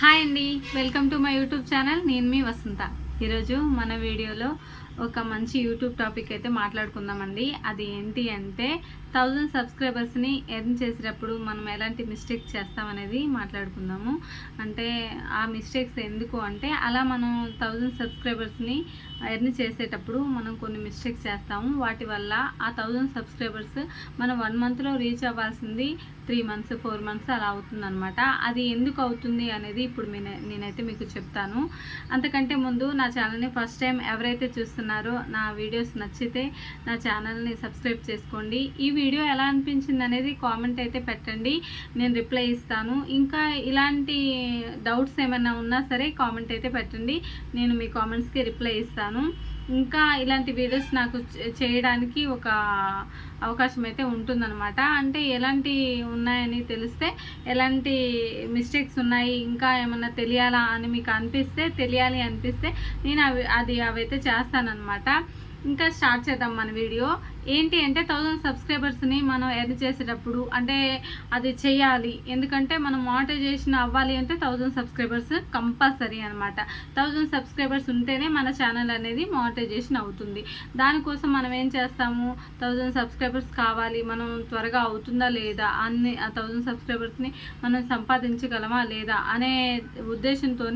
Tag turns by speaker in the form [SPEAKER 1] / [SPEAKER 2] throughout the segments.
[SPEAKER 1] Hi అండి welcome to my YouTube channel. నేను మీ వసంత. ఈరోజు మన వీడియోలో ఒక మంచి యూట్యూబ్ టాపిక్ అయితే మాట్లాడుకుందామండి. అది ఏంటి అంటే థౌజండ్ సబ్స్క్రైబర్స్ని ఎర్న్ చేసేటప్పుడు మనం ఎలాంటి మిస్టేక్ చేస్తామనేది మాట్లాడుకుందాము. అంటే ఆ మిస్టేక్స్ ఎందుకు అంటే అలా మనం థౌజండ్ సబ్స్క్రైబర్స్ని ఎర్న్ చేసేటప్పుడు మనం కొన్ని మిస్టేక్స్ చేస్తాము. వాటి వల్ల ఆ థౌజండ్ సబ్స్క్రైబర్స్ మనం వన్ మంత్లో రీచ్ అవ్వాల్సింది త్రీ మంత్స్ ఫోర్ మంత్స్ అలా అవుతుందన్నమాట. అది ఎందుకు అవుతుంది అనేది ఇప్పుడు నేనైతే మీకు చెప్తాను. అంతకంటే ముందు నా ఛానల్ని ఫస్ట్ టైం ఎవరైతే చూస్తున్నారో నా వీడియోస్ నచ్చితే నా ఛానల్ని సబ్స్క్రైబ్ చేసుకోండి. ఈ వీడియో ఎలా అనిపించింది అనేది కామెంట్ అయితే పెట్టండి. నేను రిప్లై ఇస్తాను. ఇంకా ఇలాంటి డౌట్స్ ఏమైనా ఉన్నా సరే కామెంట్ అయితే పెట్టండి. నేను మీ కామెంట్స్కి రిప్లై ఇస్తాను. ఇంకా ఇలాంటి వీడియోస్ నాకు చేయడానికి ఒక అవకాశం అయితే ఉంటుందన్నమాట. అంటే ఎలాంటి ఉన్నాయని తెలిస్తే ఎలాంటి మిస్టేక్స్ ఉన్నాయి ఇంకా ఏమన్నా తెలియాలా అని మీకు అనిపిస్తే తెలియాలి అనిపిస్తే నేను అవి అది అవైతే చేస్తానన్నమాట. ఇంకా స్టార్ట్ చేద్దాం మన వీడియో. ఏంటి అంటే థౌజండ్ సబ్స్క్రైబర్స్ని మనం ఎర్న్ చేసేటప్పుడు అంటే అది చేయాలి. ఎందుకంటే మనం మానిటైజేషన్ అవ్వాలి అంటే థౌజండ్ సబ్స్క్రైబర్స్ కంపల్సరీ అనమాట థౌజండ్ సబ్స్క్రైబర్స్ ఉంటేనే మన ఛానల్ అనేది మానిటైజేషన్ అవుతుంది. దానికోసం మనం ఏం చేస్తాము? థౌజండ్ సబ్స్క్రైబర్స్ కావాలి. మనం త్వరగా అవుతుందా లేదా? అన్ని ఆ థౌజండ్ సబ్స్క్రైబర్స్ని మనం సంపాదించగలమా లేదా? అనే ఉద్దేశంతో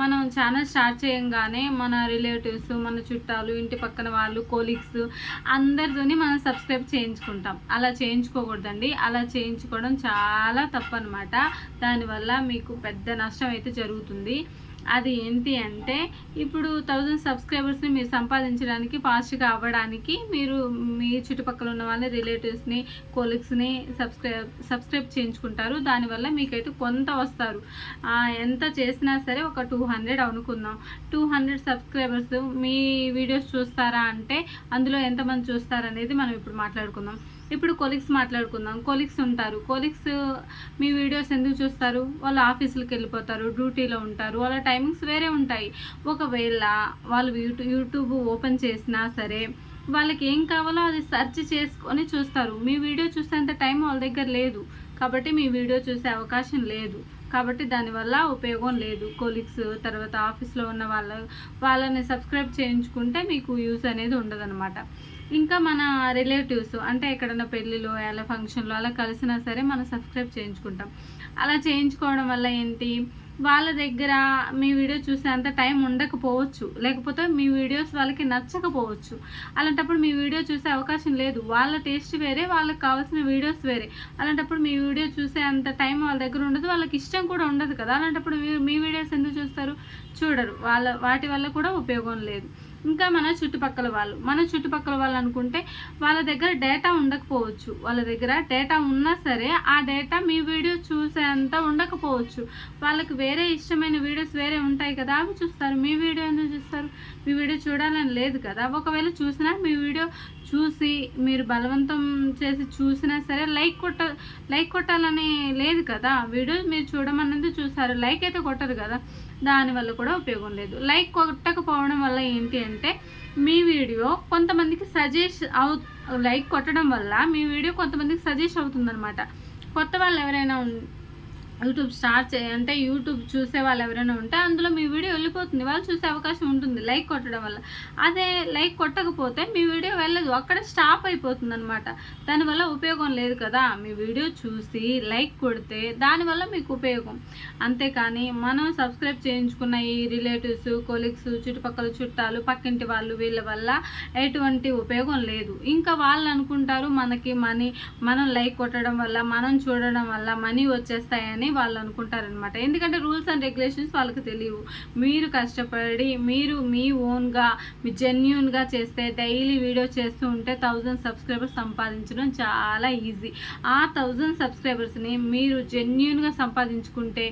[SPEAKER 1] మనం ఛానల్ స్టార్ట్ చేయంగానే మన రిలేటివ్స్ మన చుట్టాలు ఇంటి పక్కన వాళ్ళు కోలీగ్స్ అందరితోని మనం సబ్స్క్రైబ్ చేయించుకుంటాం. అలా చేయించుకోకూడదండి. అలా చేయించుకోవడం చాలా తప్పు అనమాట దానివల్ల మీకు పెద్ద నష్టం అయితే జరుగుతుంది. అది ఏంటి అంటే ఇప్పుడు థౌజండ్ సబ్స్క్రైబర్స్ని మీరు సంపాదించడానికి ఫాస్ట్గా అవ్వడానికి మీరు మీ చుట్టుపక్కల ఉన్న వాళ్ళ రిలేటివ్స్ని కోలీగ్స్ని సబ్స్క్రైబ్ సబ్స్క్రైబ్ చేయించుకుంటారు. దానివల్ల మీకైతే కొంత వస్తారు. ఎంత చేసినా సరే ఒక టూ హండ్రెడ్ అనుకుందాం. టూ హండ్రెడ్ సబ్స్క్రైబర్స్ మీ వీడియోస్ చూస్తారా అంటే అందులో ఎంతమంది చూస్తారనేది మనం ఇప్పుడు మాట్లాడుకుందాం. ఇప్పుడు కొలీగ్స్ మాట్లాడుకుందాం. కొలీగ్స్ ఉంటారు. కొలీగ్స్ మీ వీడియోస్ ఎందుకు చూస్తారు? వాళ్ళు ఆఫీసులకు వెళ్ళిపోతారు డ్యూటీలో ఉంటారు. వాళ్ళ టైమింగ్స్ వేరే ఉంటాయి. ఒకవేళ వాళ్ళు యూట్యూబ్ యూట్యూబ్ ఓపెన్ చేసినా సరే వాళ్ళకి ఏం కావాలో అది సెర్చ్ చేసుకొని చూస్తారు. మీ వీడియో చూసేంత టైం వాళ్ళ దగ్గర లేదు. కాబట్టి మీ వీడియో చూసే అవకాశం లేదు. కాబట్టి దానివల్ల ఉపయోగం లేదు. కొలీగ్స్ తర్వాత ఆఫీస్లో ఉన్న వాళ్ళ వాళ్ళని సబ్స్క్రైబ్ చేయించుకుంటే మీకు యూస్ అనేది ఉండదన్నమాట. ఇంకా మన రిలేటివ్స్ అంటే ఎక్కడైనా పెళ్ళిలో అలా ఫంక్షన్లో అలా కలిసినా సరే మనం సబ్స్క్రైబ్ చేయించుకుంటాం. అలా చేయించుకోవడం వల్ల ఏంటి? వాళ్ళ దగ్గర మీ వీడియో చూసే అంత టైం ఉండకపోవచ్చు. లేకపోతే మీ వీడియోస్ వాళ్ళకి నచ్చకపోవచ్చు. అలాంటప్పుడు మీ వీడియో చూసే అవకాశం లేదు. వాళ్ళ టేస్ట్ వేరే వాళ్ళకి కావాల్సిన వీడియోస్ వేరే. అలాంటప్పుడు మీ వీడియో చూసే అంత టైం వాళ్ళ దగ్గర ఉండదు. వాళ్ళకి ఇష్టం కూడా ఉండదు కదా. అలాంటప్పుడు మీ వీడియోస్ ఎందుకు చూస్తారు? చూడరు. వాళ్ళ వాటి వల్ల కూడా ఉపయోగం లేదు. ఇంకా మన చుట్టుపక్కల వాళ్ళు. మన చుట్టుపక్కల వాళ్ళు అనుకుంటే వాళ్ళ దగ్గర డేటా ఉండకపోవచ్చు. వాళ్ళ దగ్గర డేటా ఉన్నా సరే ఆ డేటా మీ వీడియో చూసేంత ఉండకపోవచ్చు. వాళ్ళకి వేరే ఇష్టమైన వీడియోస్ వేరే ఉంటాయి కదా అవి చూస్తారు. మీ వీడియో ఎందుకు చూస్తారు? మీ వీడియో చూడాలని లేదు కదా. ఒకవేళ చూసినా మీ వీడియో చూసి మీరు బలవంతం చేసి చూసినా సరే లైక్ కొట్ట లైక్ కొట్టాలని లేదు కదా. వీడియో మీరు చూడమన్నది చూసారు. లైక్ అయితే కొట్టరు కదా. దానివల్ల కూడా ఉపయోగం లేదు. లైక్ కొట్టకపోవడం వల్ల ఏంటి అంటే మీ వీడియో కొంతమందికి సజెస్ట్ అవు లైక్ కొట్టడం వల్ల మీ వీడియో కొంతమందికి సజెస్ట్ అవుతుందన్నమాట. కొత్త వాళ్ళు ఎవరైనా యూట్యూబ్ స్టార్ట్ చే అంటే యూట్యూబ్ చూసే వాళ్ళు ఎవరైనా ఉంటే అందులో మీ వీడియో వెళ్ళిపోతుంది. వాళ్ళు చూసే అవకాశం ఉంటుంది లైక్ కొట్టడం వల్ల. అదే లైక్ కొట్టకపోతే మీ వీడియో వెళ్ళదు. అక్కడ స్టాప్ అయిపోతుంది అనమాట దానివల్ల ఉపయోగం లేదు కదా. మీ వీడియో చూసి లైక్ కొడితే దానివల్ల మీకు ఉపయోగం. అంతేకాని మనం సబ్స్క్రైబ్ చేయించుకున్న ఈ రిలేటివ్స్ కొలీగ్స్ చుట్టుపక్కల చుట్టాలు పక్కింటి వాళ్ళు వీళ్ళ వల్ల ఎటువంటి ఉపయోగం లేదు. ఇంకా వాళ్ళు అనుకుంటారు మనకి మనీ మనం లైక్ కొట్టడం వల్ల మనం చూడడం వల్ల మనీ వచ్చేస్తాయని వాళ్ళు అనుకుంటారనమాట ఎందుకంటే రూల్స్ అండ్ రెగ్యులేషన్స్ వాళ్ళకి తెలియవు. మీరు కష్టపడి మీరు మీ ఓన్గా మీ జెన్యున్గా చేస్తే డైలీ వీడియో చేస్తూ ఉంటే థౌజండ్ సబ్స్క్రైబర్స్ సంపాదించడం చాలా ఈజీ. ఆ థౌజండ్ సబ్స్క్రైబర్స్ని మీరు జెన్యున్గా సంపాదించుకుంటే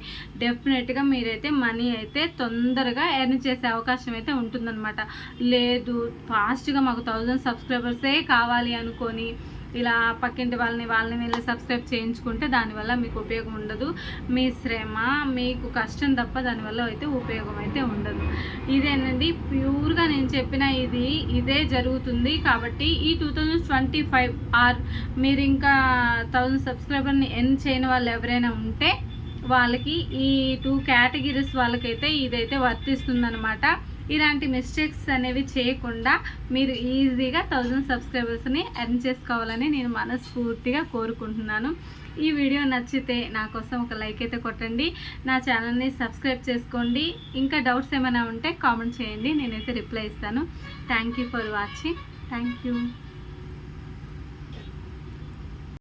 [SPEAKER 1] డెఫినెట్గా మీరైతే మనీ అయితే తొందరగా ఎర్న్ చేసే అవకాశం అయితే ఉంటుందన్నమాట. లేదు ఫాస్ట్గా మాకు థౌజండ్ సబ్స్క్రైబర్సే కావాలి అనుకొని ఇలా పక్కింటి వాళ్ళని వాళ్ళని వెళ్ళి సబ్స్క్రైబ్ చేయించుకుంటే దానివల్ల మీకు ఉపయోగం ఉండదు. మీ శ్రమ మీకు కష్టం తప్ప దానివల్ల అయితే ఉపయోగం అయితే ఉండదు. ఇదేనండి ప్యూర్గా నేను చెప్పిన ఇది ఇదే జరుగుతుంది. కాబట్టి ఈ టూ థౌజండ్ ట్వంటీ ఫైవ్ ఆర్ మీరు ఇంకా థౌజండ్ సబ్స్క్రైబర్ని ఎన్ చేయని వాళ్ళు ఎవరైనా ఉంటే వాళ్ళకి ఈ టూ కేటగిరీస్ వాళ్ళకైతే ఇదైతే వర్తిస్తుందనమాట ఇలాంటి మిస్టేక్స్ అనేవి చేయకుండా మీరు ఈజీగా థౌజండ్ సబ్స్క్రైబర్స్ని ఎర్న్ చేసుకోవాలని నేను మనస్ఫూర్తిగా కోరుకుంటున్నాను. ఈ వీడియో నచ్చితే నా కోసం ఒక లైక్ అయితే కొట్టండి. నా ఛానల్ని సబ్స్క్రైబ్ చేసుకోండి. ఇంకా డౌట్స్ ఏమైనా ఉంటే కామెంట్ చేయండి. నేనైతే రిప్లై ఇస్తాను. Thank you for watching thank you